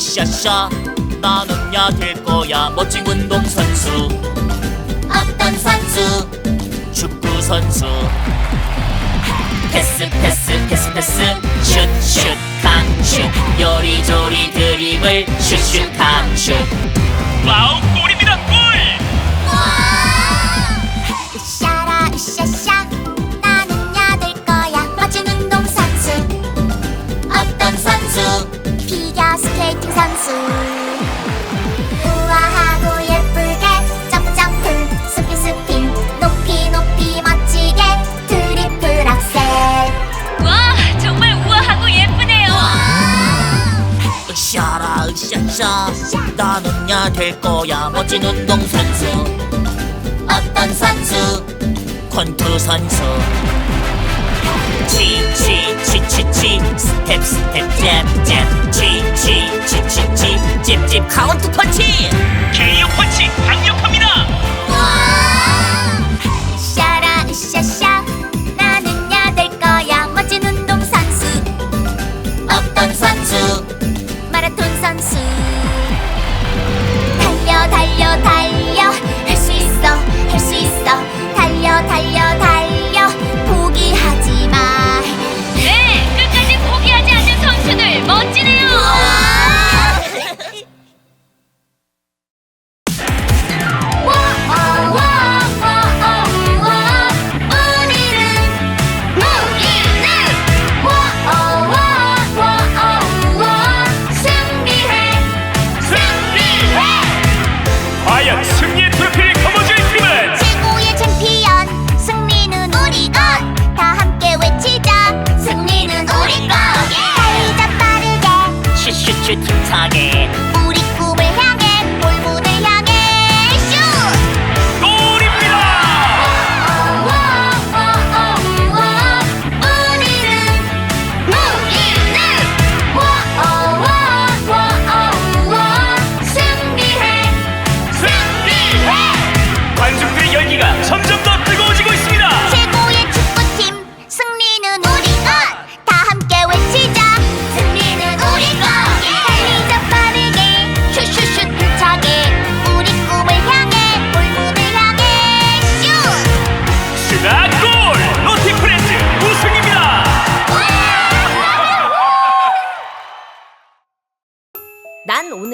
샤샤. 나는 야 될 거야. 멋진 운동선수. 어떤 선수? 축구 선수. 패스 패스 패스 패스. 슛슛 강슛. 요리조리 드림을 슛슛 강슛. 와우 골입니다. 골! 김삼수. 우아하고 예쁘게 점프 점프 스피 스피 높이 높이 멋지게 트리플 악셀. 와 정말 우아하고 예쁘네요. 으쌰라 으쌰샤 나는 야될 거야 멋진 운동 선수. 어떤 선수? 권투 선수. 치치치. 치치 스텝 스텝 잽잽 치치 치치치. 찝찝 카운트 펀치. 개역 펀치 강력 펀치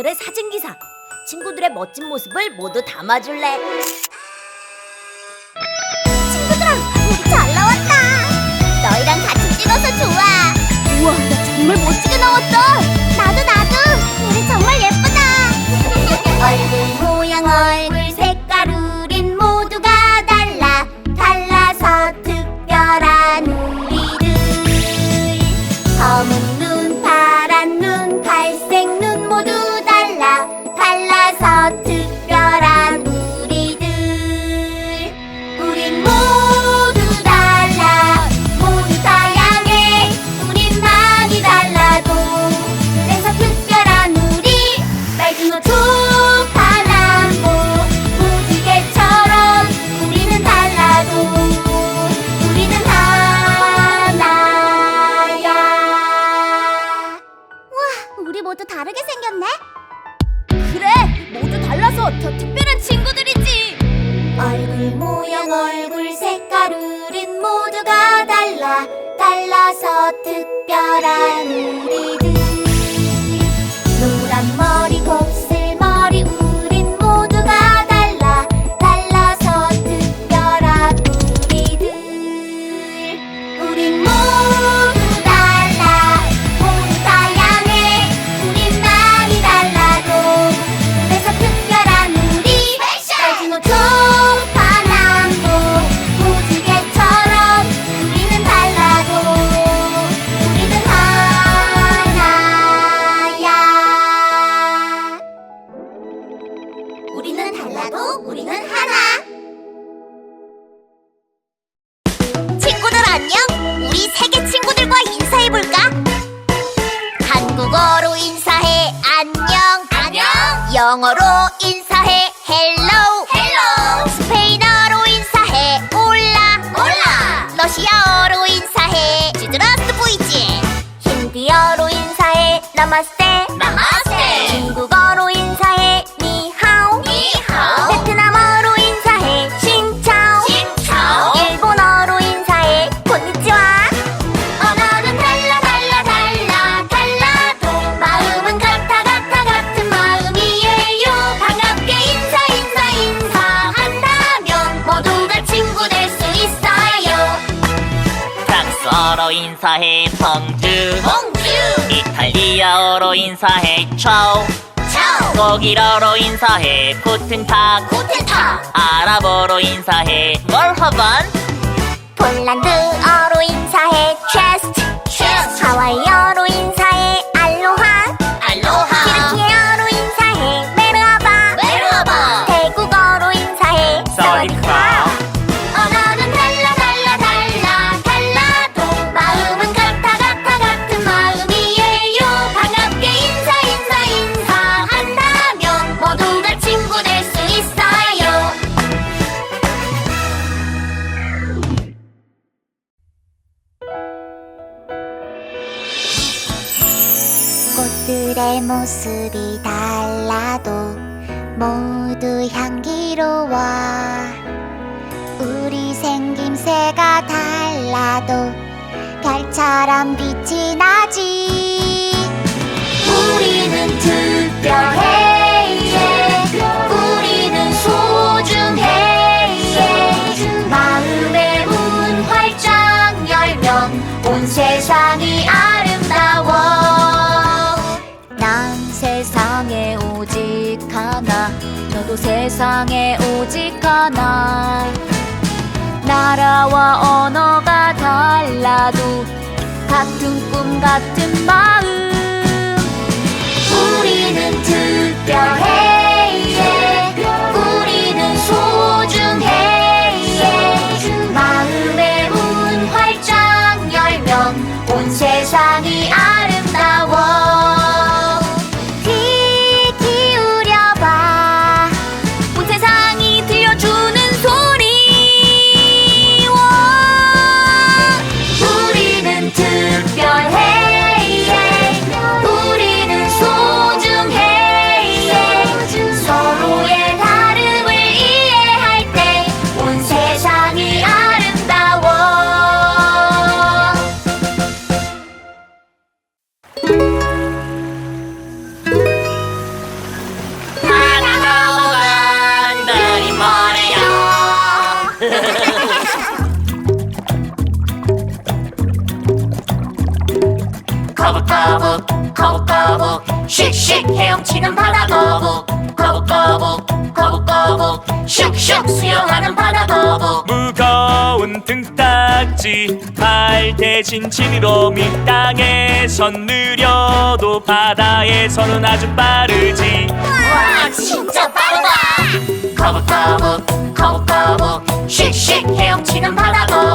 오늘의 사진 기사. 친구들의 멋진 모습을 모두 담아줄래? 친구들아 우리 잘 나왔다. 너희랑 같이 찍어서 좋아. 우와 나 정말 멋지게 나왔다. 나도 나도. 우리 정말 예쁘다. 얼굴 모양 얼 더 특별한 친구들이지. 얼굴 모양 얼굴 색깔 우린 모두가 달라 달라서 특별한 우리들 인사해 차오 차오 독일어로 인사해. 구텐탁. 구텐탁! 아랍어로 인사해. 멀하반 폴란드어로 인사 별처럼 빛이 나지 우리는 특별해 우리는 소중해 마음의 문 활짝 열면 온 세상이 아름다워 난 세상에 오직 하나 너도 세상에 오직 하나 나라와 언어가 달라도 같은 꿈 같은 마음. 우리는 특별해 거북 거북 거북거북. 씩씩 헤엄치는 바다 거북. 거북 거북 거북 거북. 슉슉 수영하는 바다 거북. 무거운 등딱지 발 대신 밑 땅에선 느려도 바다에서는 아주 빠르지. 와 진짜 빠르다. 거북 거북 거북 거북. 씩씩 헤엄치는 바다 거북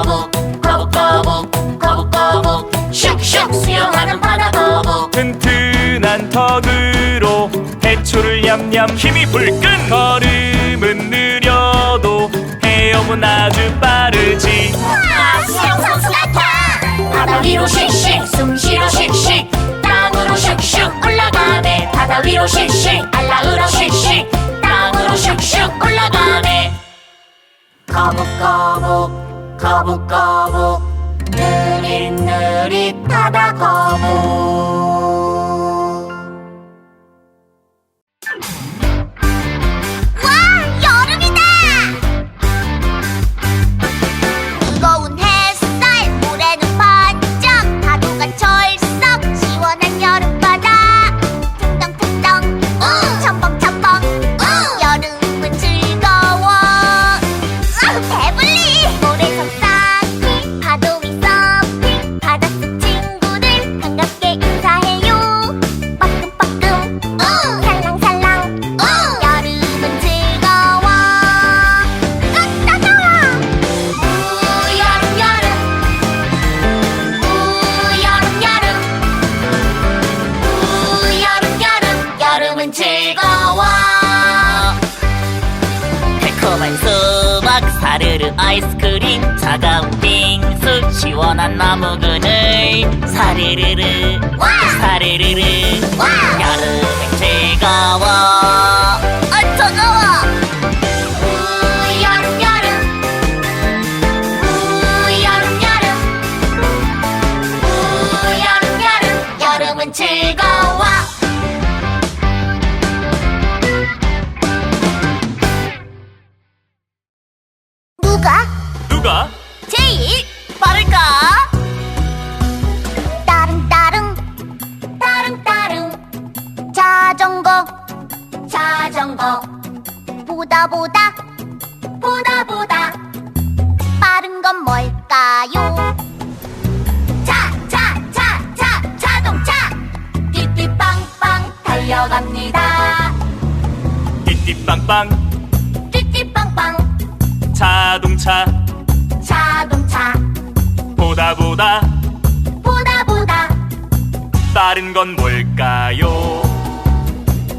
턱으로 해초를 냠냠 힘이 불끈. 걸음은 느려도 헤엄은 아주 빠르지. 와 수영 선수 같아 바다 위로 씩씩 숨 쉬러 씩씩. 땅으로 슉슉 올라가네. 바다 위로 씩씩 알라으로 씩씩. 땅으로 슉슉 올라가네. 거북거북 거북거북. 느릿느릿 바다 거북 사르르 아이스크림 차가운 빙수 시원한 나무 그늘 사르르르 와! 사르르르 와! 여름은 즐거워 누가? 제일 빠를까? 따릉따릉. 따릉따릉. 자전거. 자전거. 보다 보다. 보다 보다. 빠른 건 뭘까요? 차 차 차 차 자동차. 띠띠빵빵 달려갑니다. 띠띠빵빵. 띠띠빵빵. 자동차. 자동차 보다 보다. 보다 보다. 빠른 건 뭘까요?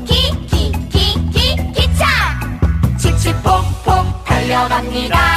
키키키키 기차. 칙칙폭폭 달려갑니다.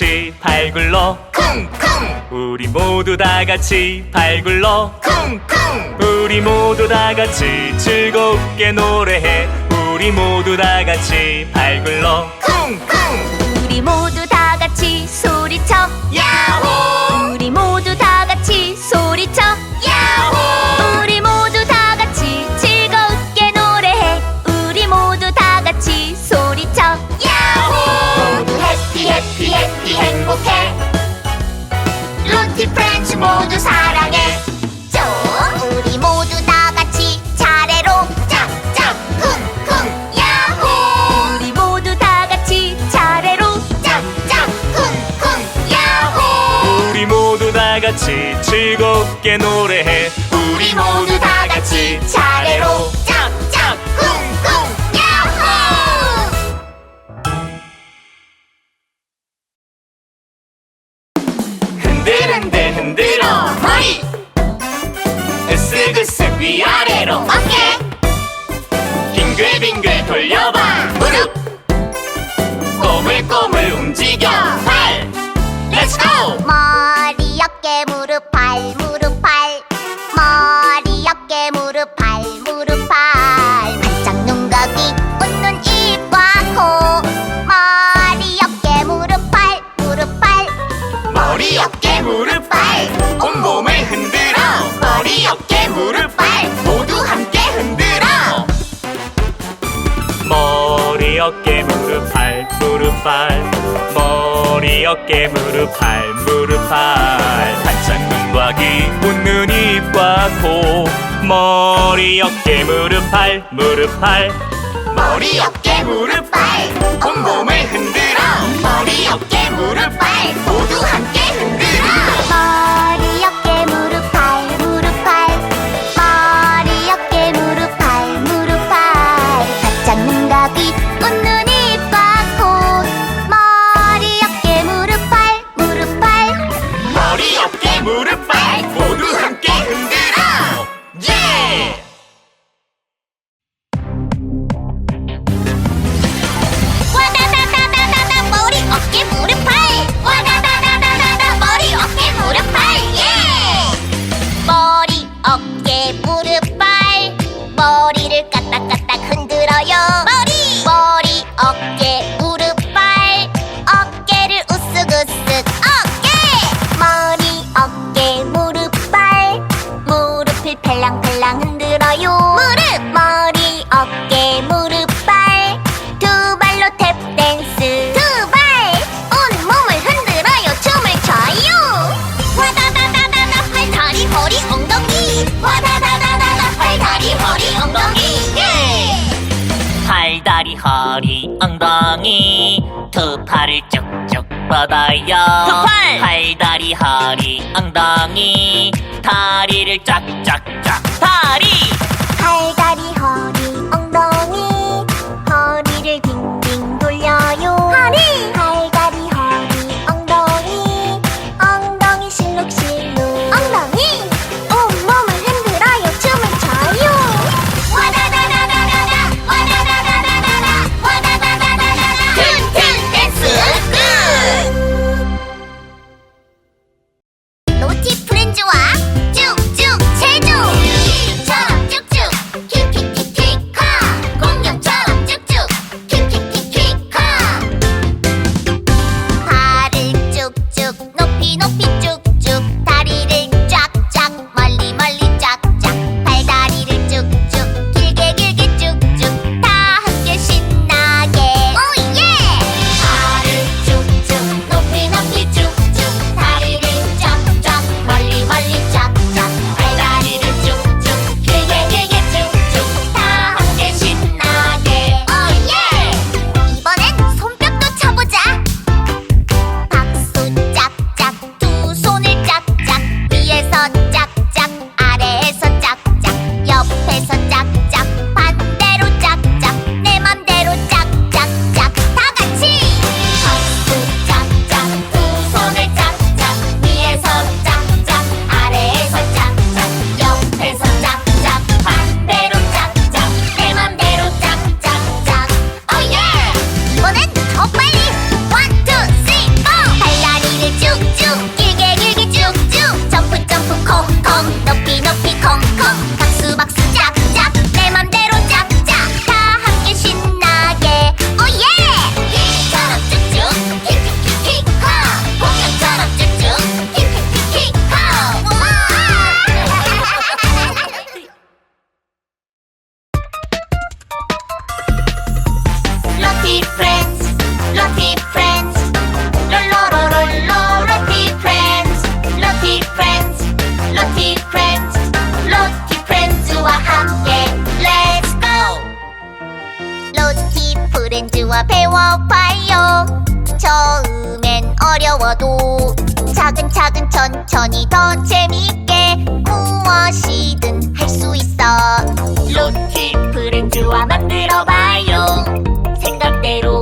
같이 발 굴러. 쿵쿵. 우리 모두 다 같이 발 굴러. 쿵쿵. 우리 모두 다 같이 즐겁게 노래해. 우리 모두 다 같이 발 굴러. 쿵쿵. 즐겁게 노래해. 우리 모두 다 같이 차례로. 짱짱 꿍꿍 야호! 흔들흔들 흔들어 허리! 으쓱으쓱 위아래로. 어깨! 빙글빙글 돌려봐. 무릎! 꼬물꼬물 움직여. 팔! 렛츠고 머리 어깨 무릎 발 어깨 무릎 발 무릎 발 머리 어깨 무릎 발 무릎 발 반짝 눈과 귀 웃는 입과 코. 머리 어깨 무릎 발 무릎 발 머리 어깨 무릎 발 온몸을 흔들어. 머리 어깨 무릎 발 모두 함께 흔들어. 팔을 쭉쭉 뻗어요. 팔! 팔, 다리, 허리 엉덩이. 다리를 쫙쫙쫙. 다리! 배워봐요. 처음엔 어려워도 차근차근 천천히 더 재밌게 무엇이든 할 수 있어. 로티 프렌즈와 만들어봐요. 생각대로